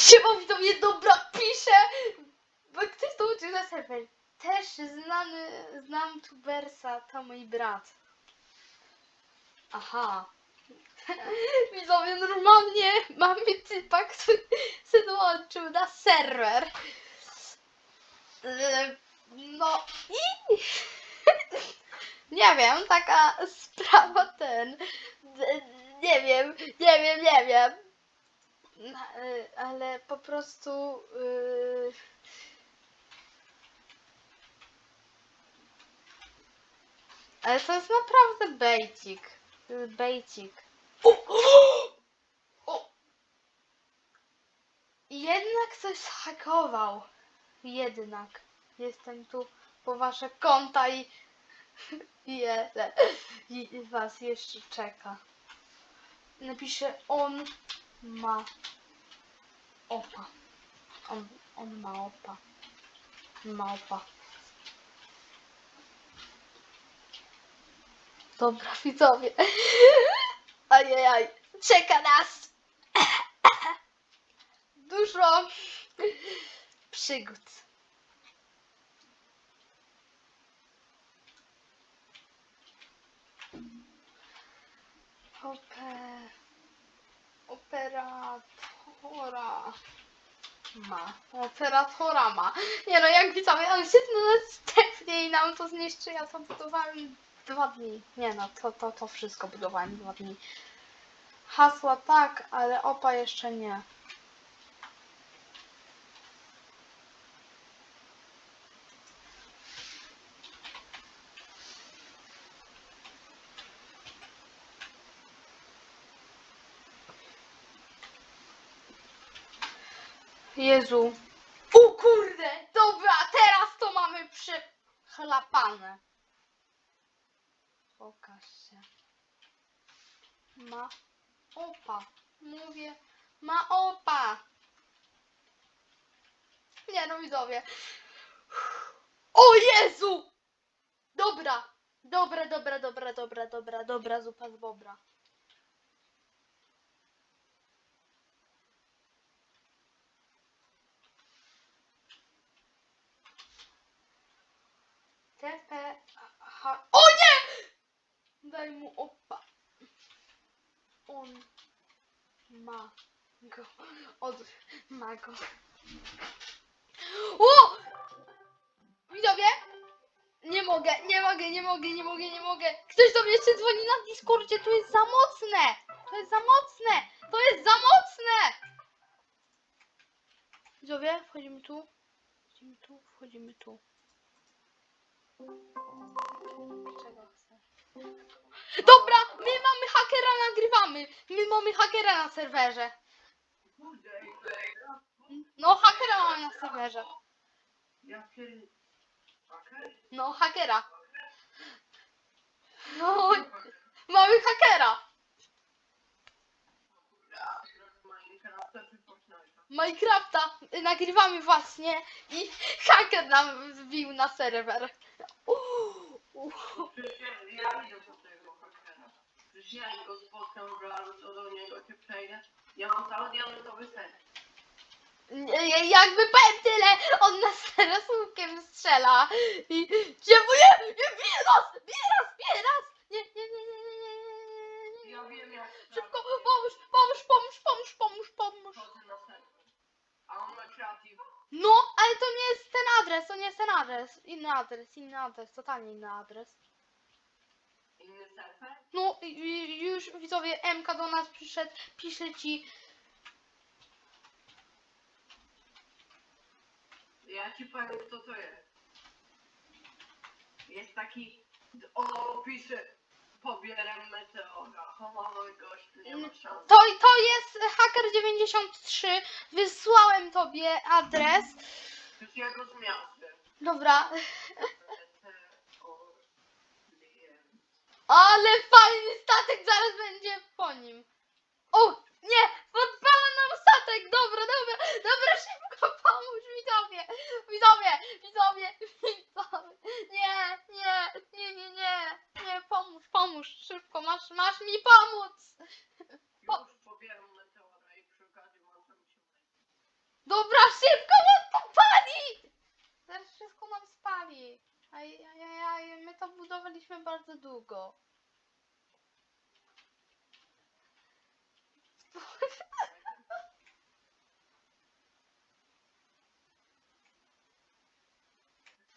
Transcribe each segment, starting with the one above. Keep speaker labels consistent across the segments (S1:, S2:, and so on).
S1: Siema widzowie, dobra, piszę! Bo ktoś to uczy na serwer. Też znany, znam tubersa, to mój brat. Aha. Widzowie, normalnie mamy typa, który się dołączył na serwer. Yy, No i... Nie wiem, taka sprawa ten... Nie wiem, nie wiem, nie wiem. No, y, ale po prostu. y, Ale to jest naprawdę bejcik. To jest Bejcik. O! Jednak coś zhakował. Jednak. Jestem tu po wasze konta i. Jeden. I was jeszcze czeka. Napiszę on ma opa. On, on ma opa. Ma opa. Dobra, widzowie. Ajajaj. Czeka nas. Dużo przygód. Ope... Operatora ma. Operatora ma. Nie no, jak widzowie, on się następnie i nam to zniszczy. Ja to budowałem dwa dni. Nie no, to, to, to wszystko budowałem dwa dni. Hasła tak, ale opa jeszcze nie. Jezu. O kurde! Dobra, teraz to mamy przechlapane. Pokaż się. Ma opa. Mówię, ma opa. Nie no widzowie. O Jezu! Dobra. Dobra, dobra, dobra, dobra, dobra, dobra, zupa z bobra. TP... H... O nie! Daj mu opa. On ma go. Od... Ma go. O! Widzowie? Nie mogę, nie mogę, nie mogę, nie mogę, nie mogę. Ktoś do mnie jeszcze dzwoni na Discordzie, to jest za mocne! To jest za mocne! To jest za mocne! Widzowie, wchodzimy tu. Wchodzimy tu, wchodzimy tu. Czego chcesz? Dobra, my mamy hakera, nagrywamy. My mamy hakera na serwerze. No, hakera mam na serwerze. No, hakera. No, mamy hakera.
S2: Minecrafta
S1: y, nagrywamy właśnie i haker nam wbił na serwer. Uuu.
S2: Uuu. Ja go spotkam, bro, albo co do niego się przejdę. Ja mam cały diamentowy set.
S1: Nie, Jakby powiem tyle, on nas teraz łukiem strzela i dziewuje, nie bije nas, bije nas, bije nas, nie, nie, nie, nie, nie, nie, nie, nie,
S2: Ja wiem jak...
S1: szybko, pomóż, pomóż, pomóż, pomóż, pomóż, pomóż.
S2: Chodzę na serwer. A on ma creative.
S1: No, ale to nie jest ten adres, to nie jest ten adres, inny adres, inny adres, totalnie inny adres.
S2: Inny serwer?
S1: Już widzowie, MK do nas przyszedł, pisze ci,
S2: Ja ci powiem kto to jest. Jest taki... O, pisze... Pobieram meteora. Chowały gość, nie ma szans.
S1: to, to jest Hacker93, wysłałem tobie adres,
S2: Przecież ja go zmiazłem.
S1: dobra, ale fajny statek zaraz będzie po nim. O, nie, podpala nam statek, dobra, dobra, dobra, szybko pomóż, widzowie, widzowie, widzowie, widzowie, nie, nie, nie, nie, nie, nie, pomóż, pomóż, szybko, masz, masz mi pomóc.
S2: Już pobieram meteora i przy okazji włączam się.
S1: Dobra, szybko, on to pali! Zaraz wszystko nam spali. Aj, aj, aj, aj, my to budowaliśmy bardzo długo.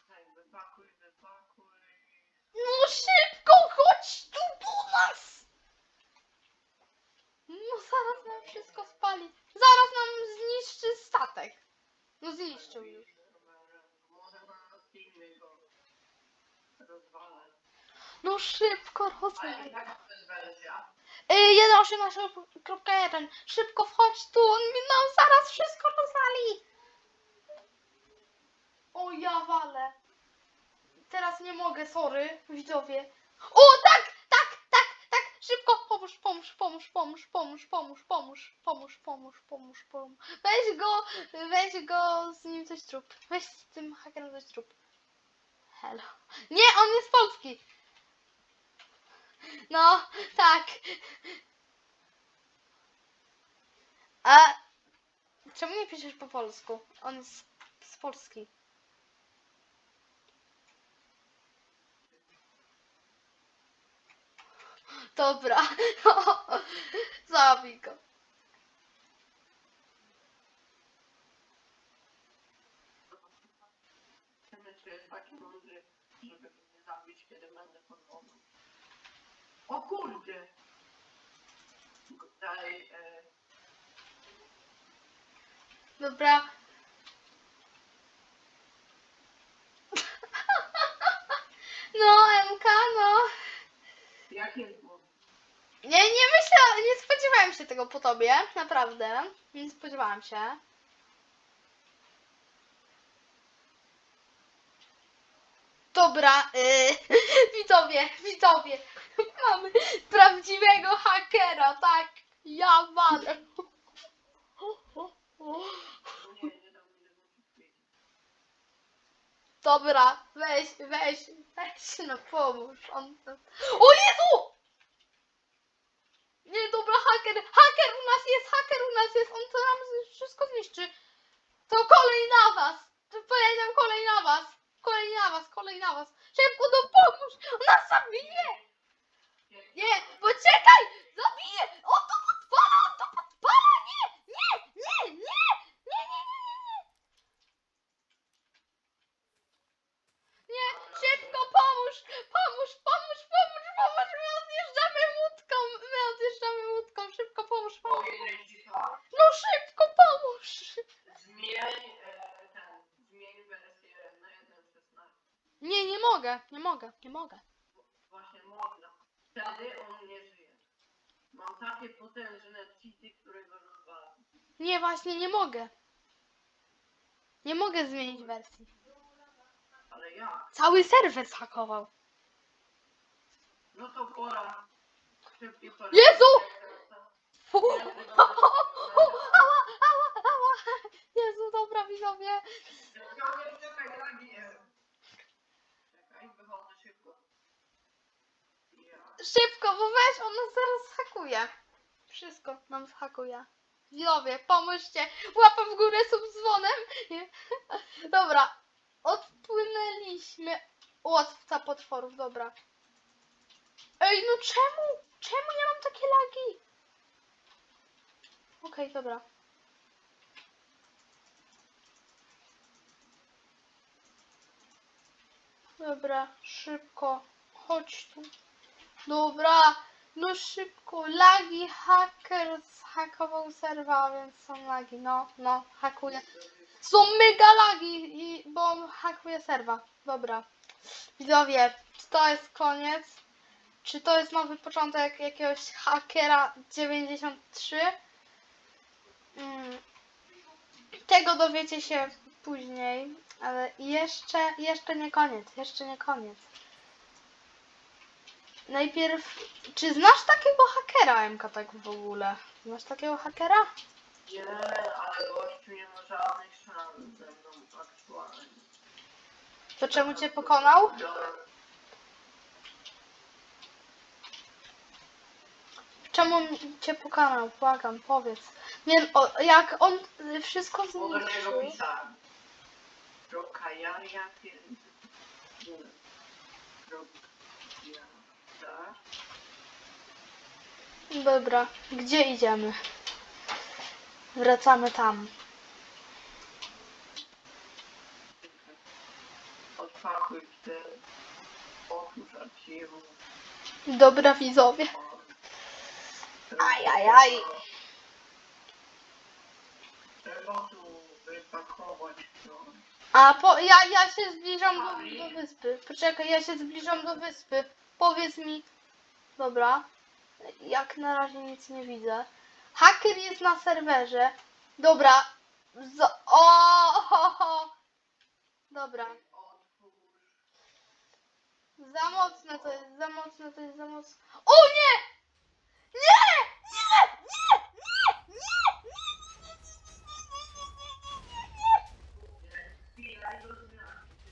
S2: Hej, wypakuj, wypakuj.
S1: No szybko, chodź tu do nas! No zaraz nam wszystko spali. Zaraz nam zniszczy statek. No zniszczył już.
S2: Może na filmie go rozwalę.
S1: No szybko,
S2: Ale
S1: rozumiem.
S2: jaka to jest wersja?
S1: Yy, 1.18.1. Szybko wchodź tu, on mi nam zaraz wszystko rozwali. O, ja walę. Teraz nie mogę, sorry, widzowie. O, tak, tak, tak, tak, szybko, pomóż, pomóż, pomóż, pomóż, pomóż, pomóż, pomóż, pomóż, pomóż, pomóż, pomóż. Weź go, weź go, z nim coś zrób. Weź z tym hakerem coś zrób. Hello. Nie, on jest polski. No, tak. A czemu nie piszesz po polsku? On jest z Polski. Dobra. Zabij go.
S2: Ten czy jest taki mądry, żeby mnie zabić, kiedy będę pod wodą. O kurde! Dalej, e,
S1: Dobra. No, MK, no.
S2: jak jest było?
S1: Nie, nie myślałam, nie spodziewałem się tego po tobie, naprawdę. Nie spodziewałam się. Dobra, yy, widzowie, widzowie, mamy prawdziwego hakera, tak? Ja walę. Dobra, weź, weź, weź, no pomóż. On... O Jezu! Nie, dobra, haker, haker u nas jest, haker u nas jest, on to nam wszystko zniszczy. To kolej na was, powiedział kolej na was, kolej na was, kolej na was. Szybko, no pomóż, on nas zabije. Nie, poczekaj, zabije, on to mogę, nie mogę, nie mogę.
S2: Właśnie można. Wtedy on nie żyje. Mam takie potężne cheaty, które go rozwalam.
S1: Nie, właśnie nie mogę. Nie mogę zmienić wersji.
S2: Ale jak?
S1: Cały serwer zhakował.
S2: No to pora. Szybkie pora.
S1: Jezu!
S2: Tego
S1: Ała, ała, ała. Jezu, dobra widzowie.
S2: Czekaj, lagi. Czekaj, wychodzę szybko. Ja.
S1: Szybko, bo weź, on zaraz zhakuje. Wszystko nam zhakuje. Widzowie, pomóżcie. Łapa w górę, sub dzwonem. Nie. Dobra, odpłynęliśmy. Łotwca potworów, dobra. Ej, no czemu? Czemu ja mam takie lagi? Okej, dobra. Dobra, szybko. Chodź tu. Dobra, no szybko. Lagi haker zhakował serwa, więc są lagi. No, no, hakuje. Są mega lagi, i, bo on hakuje serwa. Dobra. Widzowie, czy to jest koniec? Czy to jest nowy początek jakiegoś hakera 93? Mm. Tego dowiecie się później, ale jeszcze, jeszcze nie koniec, jeszcze nie koniec. Najpierw, czy znasz takiego hakera MK tak w ogóle? Znasz takiego hakera?
S2: Nie, ale gościu nie ma żadnych szans ze mną aktualnie.
S1: To czemu cię pokonał? Czemu on cię pokonał? Błagam, powiedz. Nie o, jak on wszystko zniszczył.
S2: pisałem. Rokajaria pierdolę. Rokajada.
S1: Dobra, gdzie idziemy? Wracamy tam.
S2: Odpakuj te otwórz archiwum.
S1: Dobra, widzowie.
S2: Trzeba tu wypakować to.
S1: A po, ja, ja się zbliżam do, do wyspy. Poczekaj, ja się zbliżam do wyspy. Powiedz mi. Dobra. Jak na razie nic nie widzę. Haker jest na serwerze. Dobra. Z, o, ho, ho. Dobra. Za mocne to jest, za mocne to jest, za mocne. O nie! Nie! Nie! Nie! Nie! Nie!
S2: Nie.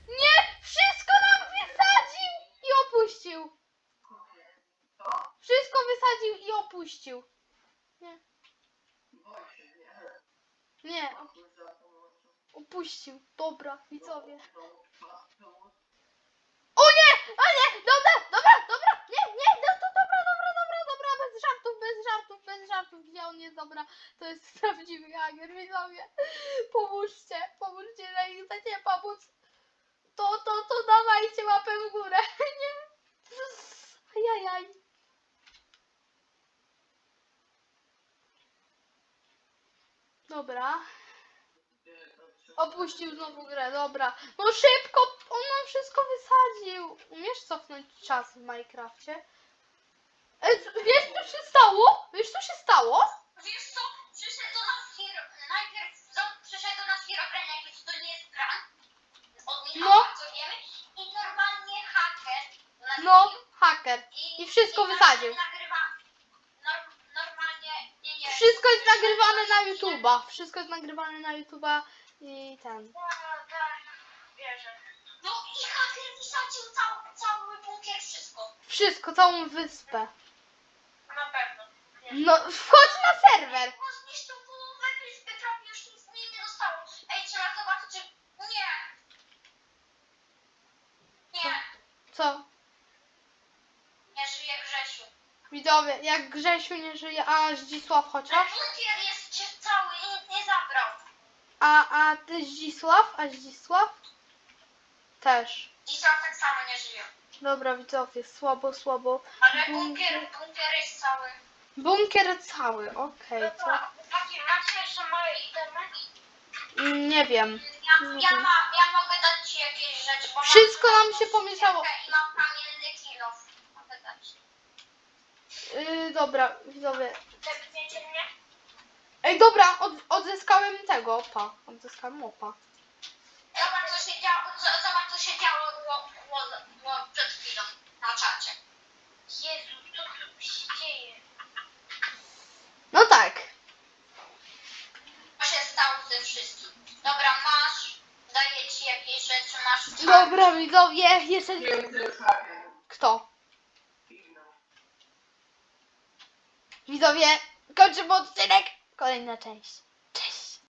S1: Nie! Wszystko nam wysadził i opuścił. Wszystko wysadził i opuścił. Nie.
S2: Nie.
S1: Opuścił. Dobra, widzowie. O nie! O nie! Dobra, dobra, dobra! Nie, nie, no to dobra, dobra, dobra, dobra, bez żartów, bez żartów, bez żartów. Gdzie on jest? Dobra, to jest prawdziwy haker, widzowie. Pomóżcie, pomóżcie, jeżeli chcecie pomóc. To, to, to dawajcie łapę w górę. Nie. Ajajaj. Dobra. Opuścił znowu grę, dobra. No szybko, on nam wszystko wysadził. Umiesz cofnąć czas w Minecrafcie? E, wiesz co się stało? Wiesz co się stało?
S3: Wiesz co, przyszedł do nas Hiro, najpierw zo- przyszedł do nas Herobrine, jakby to nie jest prank, od
S1: No.
S3: Michała, co wiemy, i normalnie haker do
S1: No, haker. i wszystko
S3: nas
S1: wysadził.
S3: Nagrywa, nor, normalnie, nie, nie.
S1: Wszystko jest nagrywane na YouTube'a. Wszystko jest nagrywane na YouTube'a i ten.
S3: Tak, wierzę. No i haker wysadził cały, cały bunkier, wszystko.
S1: Wszystko, całą wyspę.
S3: Na pewno.
S1: No, wchodź na serwer.
S3: No zniszczył połowę wyspy, prawie już nic z niej nie zostało. Ej, trzeba zobaczyć, czy... Nie. Nie.
S1: Co?
S3: Nie żyje Grzesiu.
S1: Widzowie, jak Grzesiu nie żyje, a Zdzisław chociaż?
S3: bunkier jest cały i nic nie zabrał.
S1: A, a ty Zdzisław? A Zdzisław? Też.
S3: Dzisiaj tak samo nie żyje.
S1: Dobra, widzowie, słabo, słabo.
S3: Ale
S1: Bunkier.
S3: bunkier, jest cały.
S1: Bunkier cały, okej, co?
S3: Dobra, chłopaki, macie jeszcze moje itemy?
S1: Mm, Nie wiem.
S3: Ja, ja, mam, ja mogę dać ci jakieś rzeczy, bo mam
S1: Wszystko nam się pomieszało.
S3: I mam kilof. Mogę dać.
S1: Yy, dobra, widzowie.
S3: Zepniecie mnie?
S1: Ej, dobra, od, odzyskałem tego opa. Odzyskałem opa.
S3: Zobacz co się działo, z- zobacz co się działo było, było, było przed chwilą na czacie. Jezu, co tu się dzieje?
S1: No tak.
S3: Co się stało ze wszystkim? Dobra, masz, daję ci jakieś rzeczy, masz.
S1: Dobra, widzowie,
S2: haker.
S1: Kto? Widzowie, kończymy odcinek. Kolejna część.